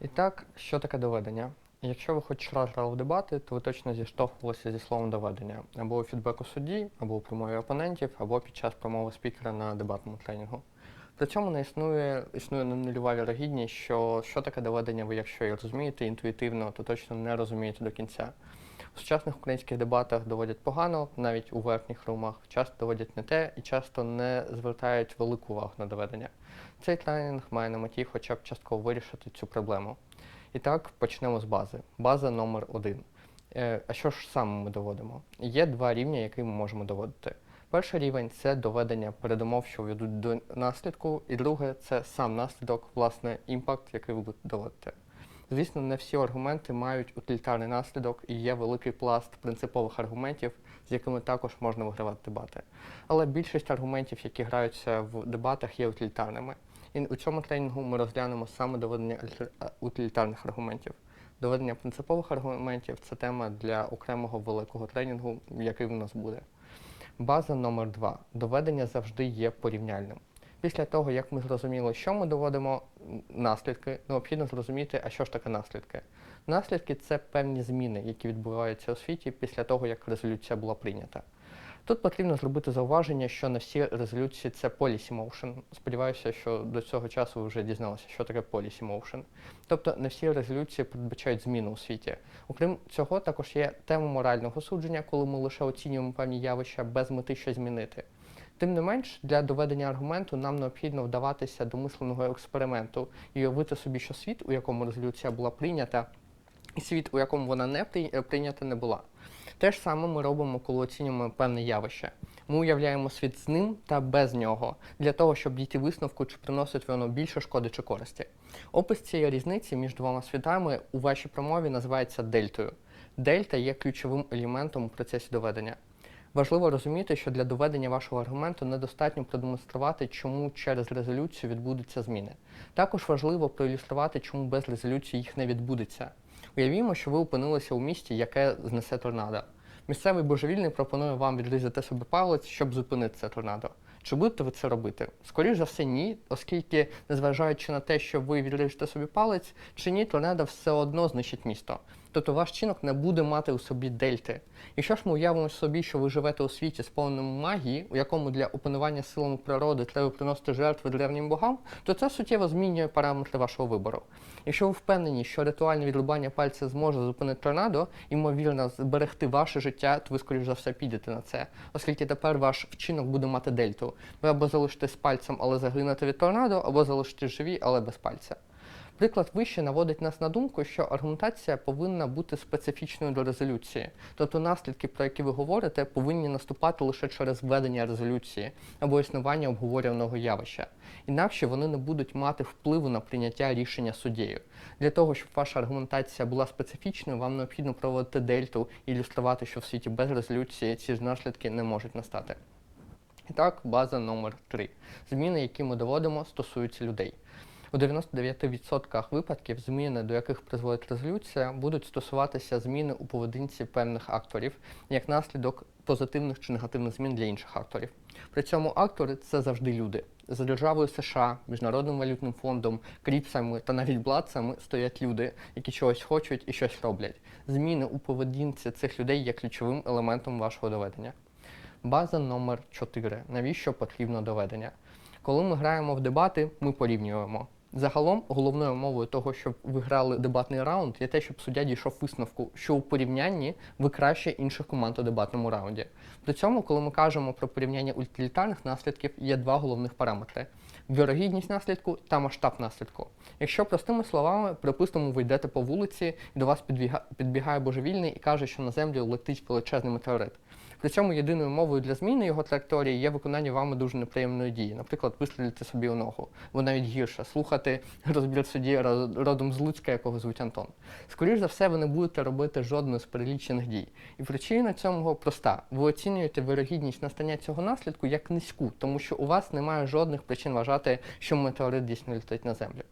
І так, що таке доведення? Якщо ви хоч раз грали в дебати, то ви точно зіштовхувалися зі словом доведення або у фідбеку судді, або у промові опонентів, або під час промови спікера на дебатному тренінгу. При цьому не існує, існує нульова вірогідність, що що таке доведення, ви якщо і розумієте інтуїтивно, то точно не розумієте до кінця. У сучасних українських дебатах доводять погано, навіть у верхніх румах, часто доводять не те і часто не звертають велику увагу на доведення. Цей тренінг має на меті хоча б частково вирішити цю проблему. І так, почнемо з бази. База номер один. Е, А що ж саме ми доводимо? Є два рівні, які ми можемо доводити. Перший рівень це доведення передумов, що ведуть до наслідку, і друге це сам наслідок, власне, імпакт, який ви будете доводити. Звісно, не всі аргументи мають утилітарний наслідок і є великий пласт принципових аргументів, з якими також можна вигравати дебати. Але більшість аргументів, які граються в дебатах, є утилітарними. І у цьому тренінгу ми розглянемо саме доведення утилітарних аргументів. Доведення принципових аргументів це тема для окремого великого тренінгу, який в нас буде. База номер два. Доведення завжди є порівняльним. Після того, як ми зрозуміли, що ми доводимо наслідки, необхідно зрозуміти, а що ж таке наслідки. Наслідки це певні зміни, які відбуваються у світі після того, як резолюція була прийнята. Тут потрібно зробити зауваження, що не всі резолюції це policy motion. Сподіваюся, що до цього часу ви вже дізналися, що таке policy motion. Тобто не всі резолюції передбачають зміну у світі. Окрім цього, також є тема морального судження, коли ми лише оцінюємо певні явища без мети щось змінити. Тим не менш, для доведення аргументу нам необхідно вдаватися до мисленого експерименту і уявити собі, що світ, у якому резолюція була прийнята, і світ, у якому вона не е, прийнята, не була. Те ж саме ми робимо, коли оцінюємо певне явище. Ми уявляємо світ з ним та без нього, для того, щоб дійти висновку, чи приносить воно більше шкоди чи користі. Опис цієї різниці між двома світами у вашій промові називається дельтою. Дельта є ключовим елементом у процесі доведення. Важливо розуміти, що для доведення вашого аргументу недостатньо продемонструвати, чому через резолюцію відбудуться зміни. Також важливо проілюструвати, чому без резолюції їх не відбудеться. Уявімо, що ви опинилися у місті, яке знесе торнадо. Місцевий божевільний пропонує вам відрізати собі палець, щоб зупинити це торнадо. Чи будете ви це робити? Скоріше за все, ні, оскільки, незважаючи на те, що ви відріжете собі палець, чи ні, торнадо все одно знищить місто. Тобто ваш чинок не буде мати у собі дельти. Якщо ж ми уявимо собі, що ви живете у світі, сповненому магії, у якому для опанування силами природи треба приносити жертви древнім богам, то це суттєво змінює параметри вашого вибору. Якщо ви впевнені, що ритуальне відрубання пальця зможе зупинити торнадо, ймовірно, зберегти ваше життя, то ви, скоріш за все, підете на це, оскільки тепер ваш вчинок буде мати дельту. Ви або залишитесь пальцем, але загинете від торнадо, або залишитесь живі, але без пальця. Приклад вище наводить нас на думку, що аргументація повинна бути специфічною до резолюції. Тобто наслідки, про які ви говорите, повинні наступати лише через введення резолюції або існування обговорюваного явища. Інакше вони не будуть мати впливу на прийняття рішення суддєю. Для того, щоб ваша аргументація була специфічною, вам необхідно проводити дельту і ілюструвати, що в світі без резолюції ці ж наслідки не можуть настати. І так, база номер 3. Зміни, які ми доводимо, стосуються людей. У 99% випадків зміни, до яких призводить резолюція, будуть стосуватися зміни у поведінці певних акторів, як наслідок позитивних чи негативних змін для інших акторів. При цьому актори це завжди люди. За державою США, Міжнародним валютним фондом, кріпсами та навіть бладцами стоять люди, які чогось хочуть і щось роблять. Зміни у поведінці цих людей є ключовим елементом вашого доведення. База номер 4. Навіщо потрібно доведення? Коли ми граємо в дебати, ми порівнюємо. Загалом, головною умовою того, щоб ви грали дебатний раунд, є те, щоб суддя дійшов висновку, що у порівнянні ви краще інших команд у дебатному раунді. При цьому, коли ми кажемо про порівняння утилітарних наслідків, є два головних параметри: вірогідність наслідку та масштаб наслідку. Якщо простими словами, припустимо, ви йдете по вулиці, і до вас підбігає божевільний і каже, що на землю летить величезний метеорит. При цьому єдиною мовою для зміни його траєкторії є виконання вами дуже неприємної дії. Наприклад, вистрілити собі у ногу, або навіть гірше, слухати розбір судді родом з Луцька, якого звуть Антон. Скоріше за все, ви не будете робити жодної з перелічених дій. І причина цього проста: ви оцінюєте вирогідність настання цього наслідку як низьку, тому що у вас немає жодних причин вважати, що метеорит дійсно летить на землю.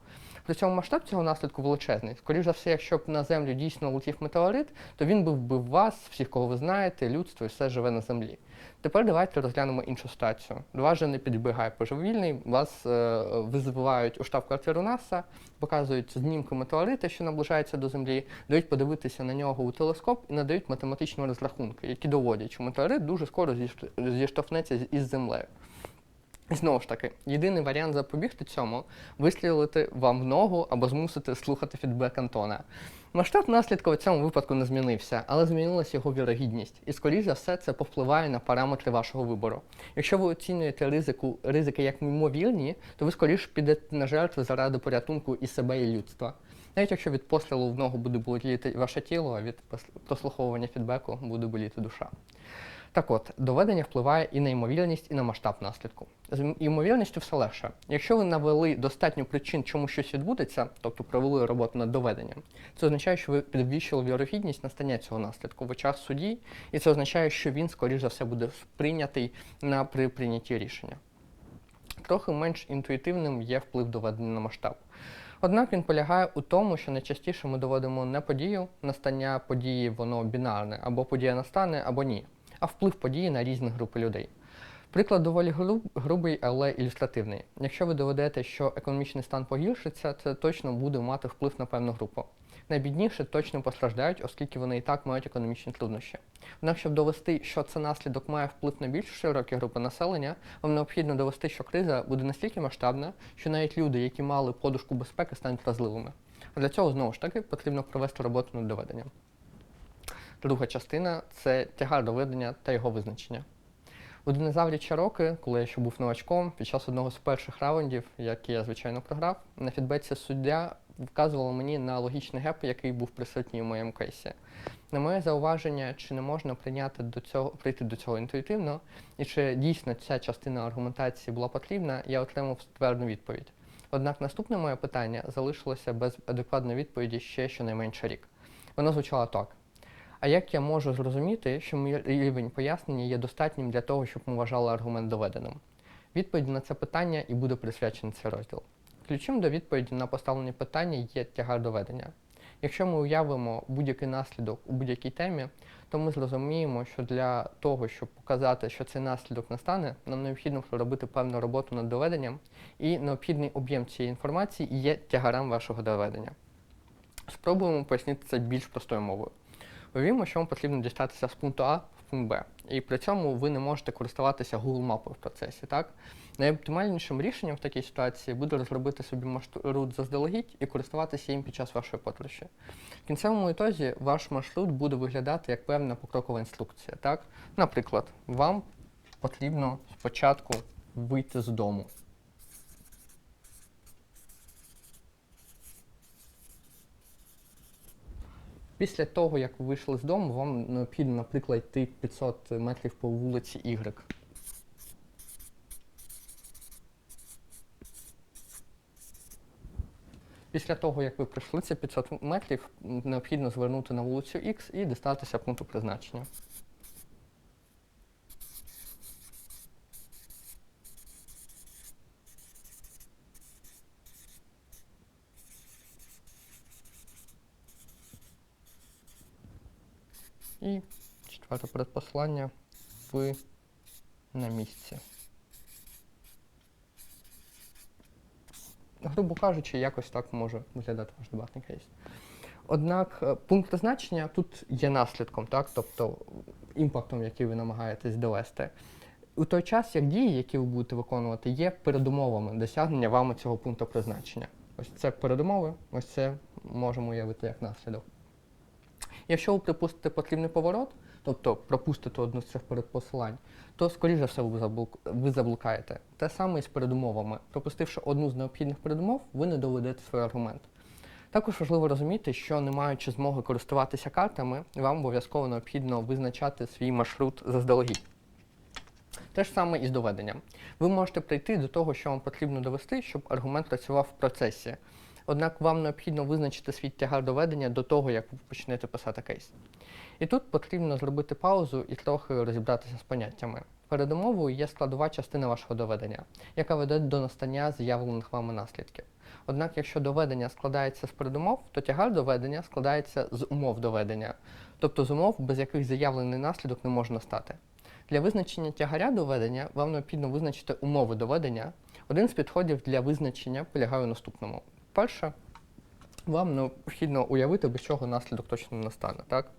При цьому масштаб цього наслідку величезний. Скоріше за все, якщо б на землю дійсно летів метеорит, то він би вбив вас, всіх, кого ви знаєте, людство і все живе на землі. Тепер давайте розглянемо іншу ситуацію. До вас не підбігає божевільний, вас е, визивають у штаб-квартиру НАСА, показують знімки метеорита, що наближається до Землі, дають подивитися на нього у телескоп і надають математичні розрахунки, які доводять, що метеорит дуже скоро зіштовхнеться із Землею. І знову ж таки, єдиний варіант запобігти цьому вистрілити вам в ногу або змусити слухати фідбек Антона. Масштаб наслідку в цьому випадку не змінився, але змінилася його вірогідність. І, скоріш за все, це повпливає на параметри вашого вибору. Якщо ви оцінюєте ризику, ризики як ймовірні, то ви скоріше підете на жертви заради порятунку і себе, і людства. Навіть якщо від пострілу в ногу буде боліти ваше тіло, а від прослуховування фідбеку буде боліти душа. Так от, доведення впливає і на ймовірність, і на масштаб наслідку. З ймовірністю все легше. Якщо ви навели достатньо причин, чому щось відбудеться, тобто провели роботу над доведенням, це означає, що ви підвищили вірогідність настання цього наслідку в час суді, і це означає, що він, скоріш за все, буде прийнятий на при прийнятті рішення. Трохи менш інтуїтивним є вплив доведення на масштаб. Однак він полягає у тому, що найчастіше ми доводимо не подію, настання події воно бінарне, або подія настане, або ні, а вплив події на різні групи людей. Приклад доволі гру- грубий, але ілюстративний. Якщо ви доведете, що економічний стан погіршиться, це точно буде мати вплив на певну групу. Найбідніші точно постраждають, оскільки вони і так мають економічні труднощі. Однак, щоб довести, що це наслідок має вплив на більш широкі групи населення, вам необхідно довести, що криза буде настільки масштабна, що навіть люди, які мали подушку безпеки, стануть вразливими. А для цього знову ж таки потрібно провести роботу над доведенням. Друга частина це тягар доведення та його визначення. У динозаврі Чароки, коли я ще був новачком, під час одного з перших раундів, які я звичайно програв, на фідбеці суддя вказувала мені на логічний геп, який був присутній у моєму кейсі. На моє зауваження, чи не можна прийняти до цього, прийти до цього інтуїтивно, і чи дійсно ця частина аргументації була потрібна, я отримав ствердну відповідь. Однак наступне моє питання залишилося без адекватної відповіді ще щонайменше рік. Воно звучало так. А як я можу зрозуміти, що мій рівень пояснення є достатнім для того, щоб ми вважали аргумент доведеним? Відповідь на це питання і буде присвячений цей розділ. Ключем до відповіді на поставлені питання є тягар доведення. Якщо ми уявимо будь-який наслідок у будь-якій темі, то ми зрозуміємо, що для того, щоб показати, що цей наслідок настане, нам необхідно проробити певну роботу над доведенням, і необхідний об'єм цієї інформації є тягарем вашого доведення. Спробуємо пояснити це більш простою мовою. Уявімо, що вам потрібно дістатися з пункту А в пункт Б, і при цьому ви не можете користуватися Google мапою в процесі. Так? Найоптимальнішим рішенням в такій ситуації буде розробити собі маршрут заздалегідь і користуватися їм під час вашої подорожі. В кінцевому ітозі ваш маршрут буде виглядати як певна покрокова інструкція. Так? Наприклад, вам потрібно спочатку вийти з дому. Після того, як ви вийшли з дому, вам необхідно, наприклад, йти 500 метрів по вулиці Y. Після того, як ви пройшли ці 500 метрів, необхідно звернути на вулицю X і дістатися пункту призначення. І четверте передпослання ви на місці. Грубо кажучи, якось так може виглядати ваш дебатний кейс. Однак е, пункт призначення тут є наслідком, так? тобто імпактом, який ви намагаєтесь довести. У той час, як дії, які ви будете виконувати, є передумовами досягнення вами цього пункту призначення. Ось це передумови, ось це можемо уявити як наслідок. Якщо ви припустите потрібний поворот, тобто пропустите одну з цих передпосилань, то скоріше все ви заблукаєте. Те саме і з передумовами. Пропустивши одну з необхідних передумов, ви не доведете свій аргумент. Також важливо розуміти, що не маючи змоги користуватися картами, вам обов'язково необхідно визначати свій маршрут заздалегідь. Те ж саме і з доведенням. Ви можете прийти до того, що вам потрібно довести, щоб аргумент працював в процесі. Однак вам необхідно визначити свій тягар доведення до того, як ви почнете писати кейс. І тут потрібно зробити паузу і трохи розібратися з поняттями. Передумовою є складова частина вашого доведення, яка веде до настання заявлених вами наслідків. Однак, якщо доведення складається з передумов, то тягар доведення складається з умов доведення, тобто з умов, без яких заявлений наслідок не може настати. Для визначення тягаря доведення вам необхідно визначити умови доведення. Один з підходів для визначення полягає у наступному. Перше, вам необхідно уявити, без чого наслідок точно не настане. Так?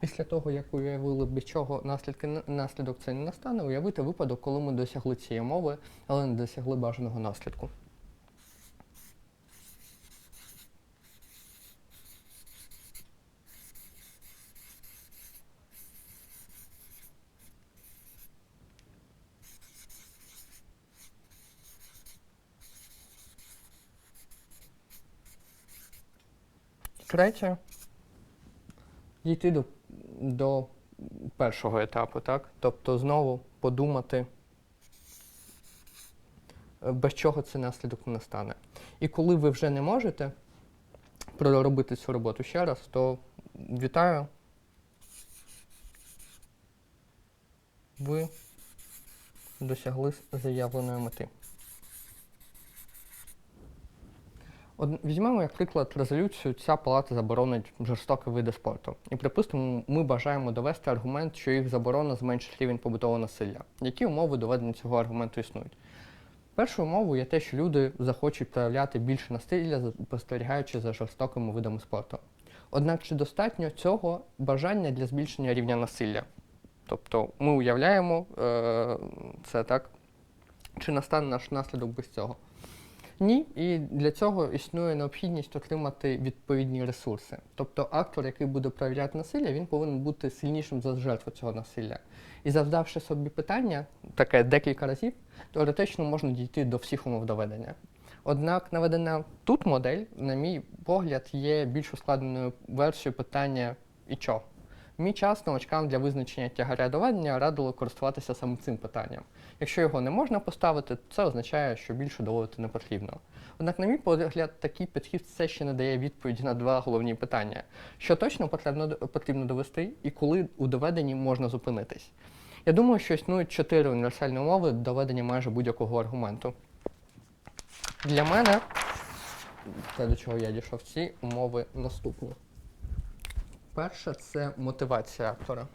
Після того, як уявили, без чого наслідки, наслідок це не настане, уявити випадок, коли ми досягли цієї мови, але не досягли бажаного наслідку. Третє. Дійти до, до першого етапу, так? Тобто знову подумати, е, без чого цей наслідок не настане. І коли ви вже не можете проробити цю роботу ще раз, то вітаю. Ви досягли заявленої мети. Од- Візьмемо, як приклад, резолюцію ця палата заборонить жорстокі види спорту. І припустимо, ми бажаємо довести аргумент, що їх заборона зменшить рівень побутового насилля. Які умови доведення цього аргументу існують? Першою умовою є те, що люди захочуть проявляти більше насилля, спостерігаючи за жорстокими видами спорту. Однак чи достатньо цього бажання для збільшення рівня насилля? Тобто ми уявляємо е, це так, чи настане наш наслідок без цього? Ні, і для цього існує необхідність отримати відповідні ресурси. Тобто актор, який буде проявляти насилля, він повинен бути сильнішим за жертву цього насилля. І завдавши собі питання, таке декілька разів, теоретично можна дійти до всіх умов доведення. Однак наведена тут модель, на мій погляд, є більш ускладненою версією питання і чого. Мій час новачкам для визначення тягаря доведення радило користуватися саме цим питанням. Якщо його не можна поставити, це означає, що більше доводити не потрібно. Однак, на мій погляд, такий підхід все ще не дає відповіді на два головні питання: що точно потрібно, потрібно довести, і коли у доведенні можна зупинитись. Я думаю, що існують чотири універсальні умови доведення майже будь-якого аргументу. Для мене, те, до чого я дійшов, ці умови наступні. Перше це мотивація актора.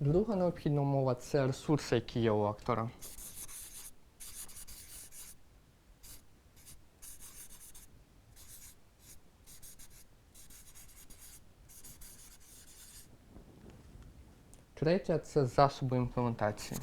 Друга необхідна умова це ресурси, які є у актора. Третя це засоби імплементації.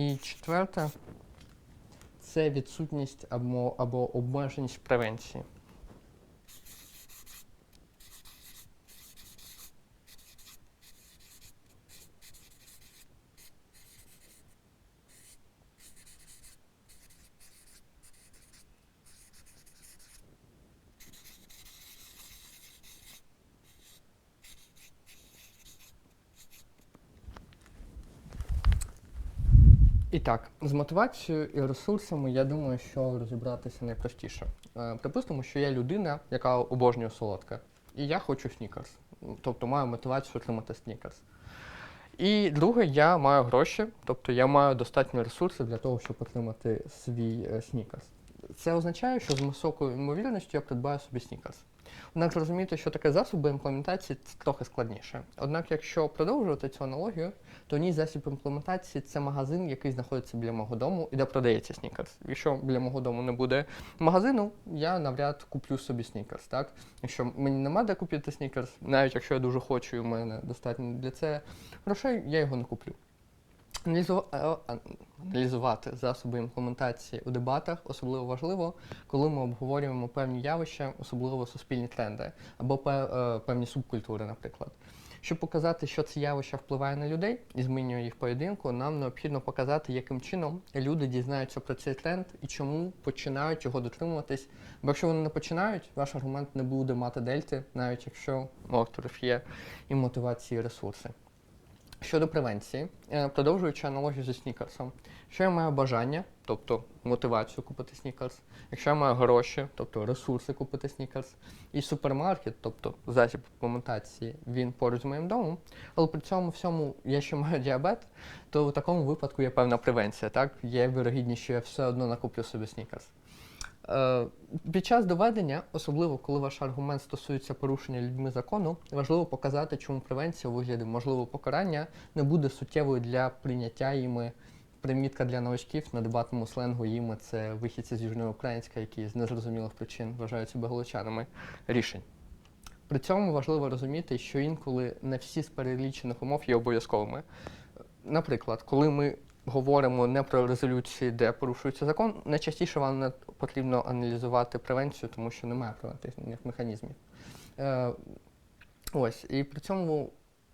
І четверте це відсутність або, або обмеженість превенції. Так, з мотивацією і ресурсами, я думаю, що розібратися найпростіше. Е, Припустимо, що я людина, яка обожнює солодке, і я хочу снікерс. Тобто маю мотивацію отримати снікерс. І друге, я маю гроші, тобто я маю достатньо ресурсів для того, щоб отримати свій е, снікерс. Це означає, що з високою ймовірністю я придбаю собі снікерс. Однак зрозуміти, що таке засоби імплементації, це трохи складніше. Однак, якщо продовжувати цю аналогію, то ні засіб імплементації це магазин, який знаходиться біля мого дому і де продається снікерс. Якщо біля мого дому не буде магазину, я навряд куплю собі снікерс. Так? Якщо мені нема де купити снікерс, навіть якщо я дуже хочу, і в мене достатньо для це грошей, я його не куплю. Е, Аналізувати засоби імплементації у дебатах особливо важливо, коли ми обговорюємо певні явища, особливо суспільні тренди або е, певні субкультури, наприклад. Щоб показати, що це явище впливає на людей і змінює їх поведінку, нам необхідно показати, яким чином люди дізнаються про цей тренд і чому починають його дотримуватись. Бо якщо вони не починають, ваш аргумент не буде мати дельти, навіть якщо у авторів є і мотивації, і ресурси. Щодо превенції, е, продовжуючи аналогію зі снікерсом, якщо я маю бажання, тобто мотивацію купити снікерс, якщо я маю гроші, тобто ресурси купити снікерс, і супермаркет, тобто засіб імплементації, він поруч з моїм домом, але при цьому всьому я ще маю діабет, то в такому випадку є певна превенція. Так? Є вірогідність, що я все одно накуплю собі снікерс. Е, Під час доведення, особливо коли ваш аргумент стосується порушення людьми закону, важливо показати, чому превенція у вигляді можливого покарання не буде суттєвою для прийняття іми. Примітка для новачків на дебатному сленгу їми це вихідці з Южноукраїнська, які з незрозумілих причин вважають себе галичанами рішень. При цьому важливо розуміти, що інколи не всі з перелічених умов є обов'язковими. Наприклад, коли ми говоримо не про резолюції, де порушується закон, найчастіше вам не потрібно аналізувати превенцію, тому що немає превентивних механізмів. Е, ось, і при цьому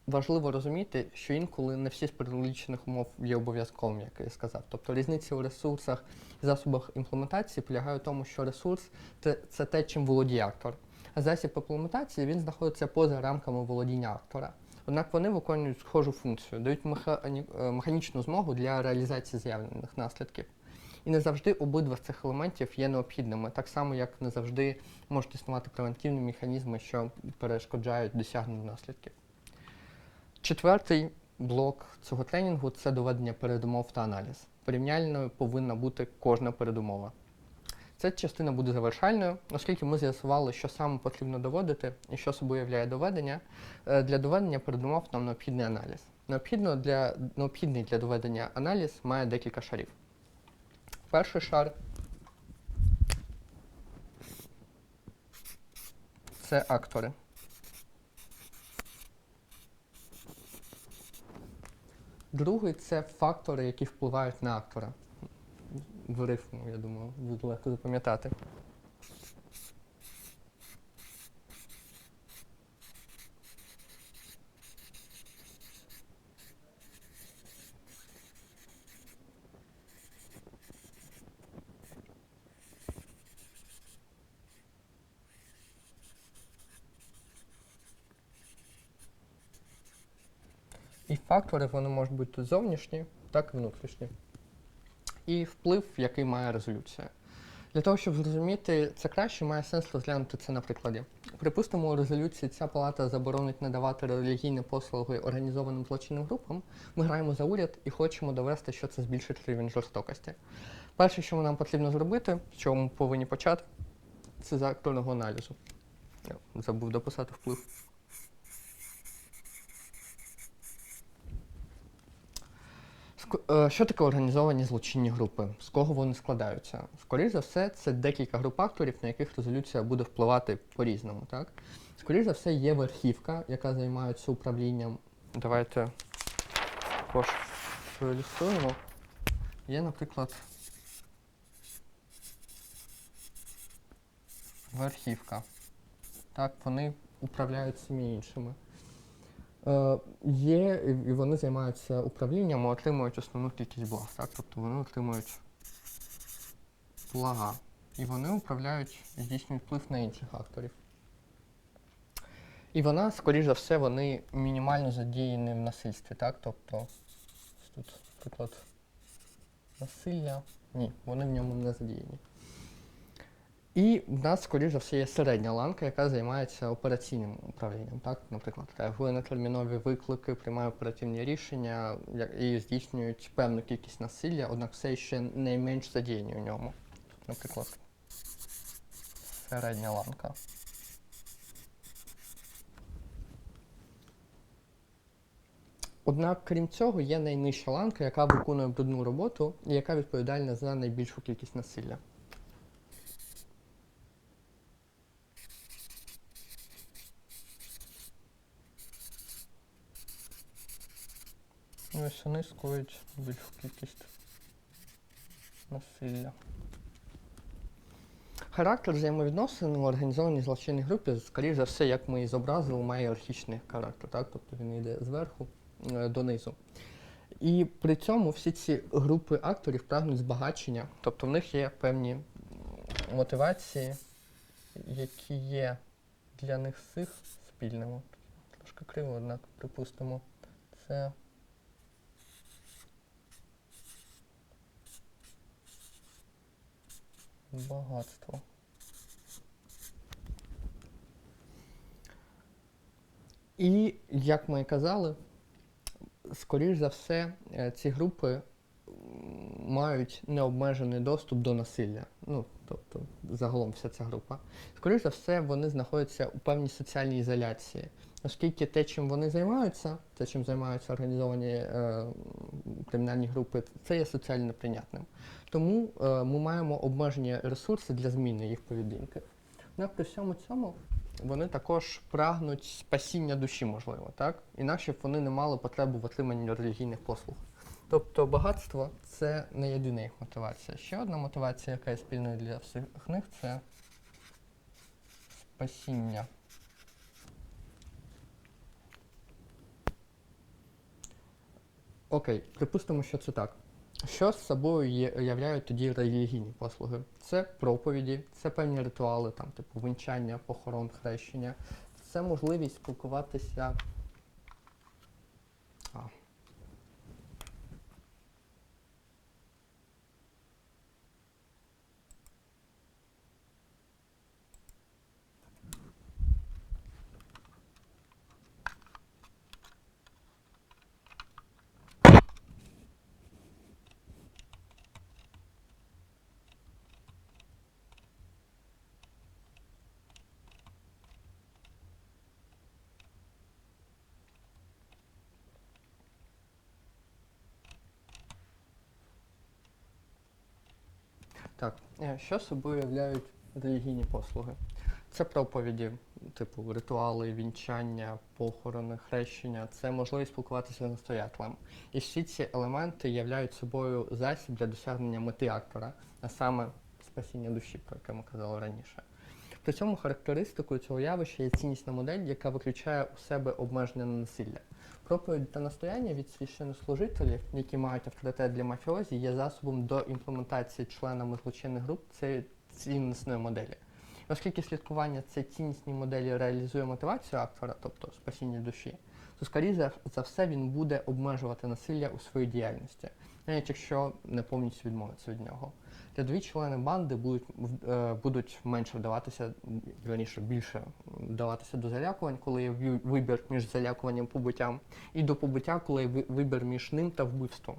важливо розуміти, що інколи не всі з перелічених умов є обов'язковими, як я сказав. Тобто різниця у ресурсах і засобах імплементації полягає в тому, що ресурс це, це те, чим володіє актор. А засіб імплементації він знаходиться поза рамками володіння актора. Однак вони виконують схожу функцію, дають е, механічну змогу для реалізації заявлених наслідків. І не завжди обидва з цих елементів є необхідними, так само як не завжди можуть існувати превентивні механізми, що перешкоджають досягненню наслідків. Четвертий блок цього тренінгу це доведення передумов та аналіз. Порівняльною повинна бути кожна передумова. Ця частина буде завершальною, оскільки ми з'ясували, що саме потрібно доводити і що собою являє доведення. Е, Для доведення передумов нам необхідний аналіз. Необхідно для, необхідний для доведення аналіз має декілька шарів. Перший шар це актори. Другий це фактори, які впливають на актора. В рифму, я думаю, буде легко запам'ятати. І фактори вони можуть бути зовнішні, так і внутрішні. І вплив, який має резолюція. Для того, щоб зрозуміти це краще, має сенс розглянути це на прикладі. Припустимо, у резолюції ця палата заборонить надавати релігійні послуги організованим злочинним групам. Ми граємо за уряд і хочемо довести, що це збільшить рівень жорстокості. Перше, що нам потрібно зробити, з чого ми повинні почати, це з акторного аналізу. Я забув дописати вплив. Ск- е, Що таке організовані злочинні групи? З кого вони складаються? Скоріше за все, це декілька груп акторів, на яких резолюція буде впливати по-різному. Так? Скоріше за все, є верхівка, яка займається управлінням. Давайте проілюструємо. Є, наприклад, верхівка. Так, вони управляють всіми іншими. Е, Є, і вони займаються управлінням і отримують основну кількість благ. Так? Тобто вони отримують блага. І вони управляють здійснюють вплив на інших акторів. І вона, скоріш за все, вони мінімально задіяні в насильстві, так? Тобто тут, наприклад, насилля. Ні, вони в ньому не задіяні. І в нас, скоріш за все, є середня ланка, яка займається операційним управлінням. Так? Наприклад, реагує на термінові виклики, приймає оперативні рішення і здійснюють певну кількість насилля, однак все ще найменш задіяні у ньому. Наприклад, середня ланка. Однак, крім цього, є найнижча ланка, яка виконує брудну роботу і яка відповідальна за найбільшу кількість насилля. Вони скоюють більшу кількість насилля. Характер взаємовідносин у організованій злочинній групі, скоріш за все, як ми і зобразили, має ієрархічний характер, так? тобто він йде зверху е, донизу. І при цьому всі ці групи акторів прагнуть збагачення, тобто в них є певні мотивації, які є для них всіх спільними. Трошки криво, однак, припустимо, це. Багатство. І, як ми і казали, скоріш за все, е, ці групи мають необмежений доступ до насилля. Ну, тобто, загалом вся ця група. Скоріш за все, вони знаходяться у певній соціальній ізоляції. Оскільки те, чим вони займаються, те, чим займаються організовані е, кримінальні групи, це є соціально неприйнятним. Тому е, ми маємо обмежені ресурси для зміни їх поведінки. Однак при всьому цьому вони також прагнуть спасіння душі, можливо, так? Інакше б вони не мали потребу в отриманні релігійних послуг. Тобто багатство це не єдина їх мотивація. Ще одна мотивація, яка є спільною для всіх них, це спасіння. Окей, припустимо, що це так. Що з собою є, являють тоді релігійні послуги? Це проповіді, це певні ритуали, там, типу вінчання, похорон, хрещення. Це можливість спілкуватися. А. Так, е, що собою являють релігійні послуги? Це проповіді, типу ритуали, вінчання, похорони, хрещення, це можливість спілкуватися з настоятелем. І всі ці елементи являють собою засіб для досягнення мети актора, а саме спасіння душі, про яке ми казали раніше. При цьому характеристикою цього явища є ціннісна модель, яка виключає у себе обмеження на насилля. Проповідь та настояння від священнослужителів, які мають авторитет для мафіозі, є засобом до імплементації членами злочинних груп цієї ціннісної моделі. Оскільки слідкування цієї ціннісній моделі реалізує мотивацію актора, тобто спасіння душі, то скоріше за все він буде обмежувати насилля у своїй діяльності, навіть якщо не повністю відмовиться від нього. Рядові члени банди будуть, е, будуть менше вдаватися, раніше більше вдаватися до залякувань, коли є вибір між залякуванням і побиттям, і до побиття, коли є вибір між ним та вбивством.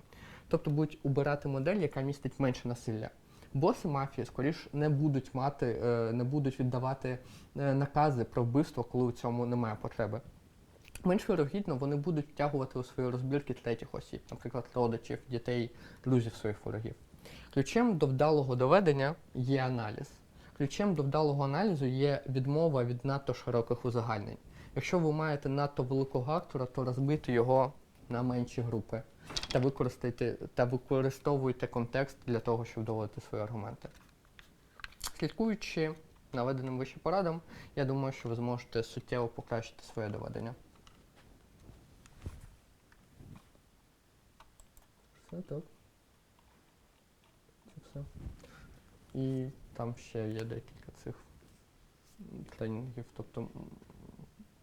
Тобто будуть обирати модель, яка містить менше насилля. Боси мафії скоріш не будуть мати, е, не будуть віддавати е, накази про вбивство, коли у цьому немає потреби. Менш вирогідно, вони будуть втягувати у свої розбірки третіх осіб, наприклад, родичів, дітей, друзів своїх ворогів. Ключем до вдалого доведення є аналіз. Ключем до вдалого аналізу є відмова від надто широких узагальнень. Якщо ви маєте надто великого актора, то розбити його на менші групи та використайте та використовуйте контекст для того, щоб доводити свої аргументи. Слідкуючи наведеним вище порадам, я думаю, що ви зможете суттєво покращити своє доведення. Все так. Все. І там ще є декілька цих тренінгів. Тобто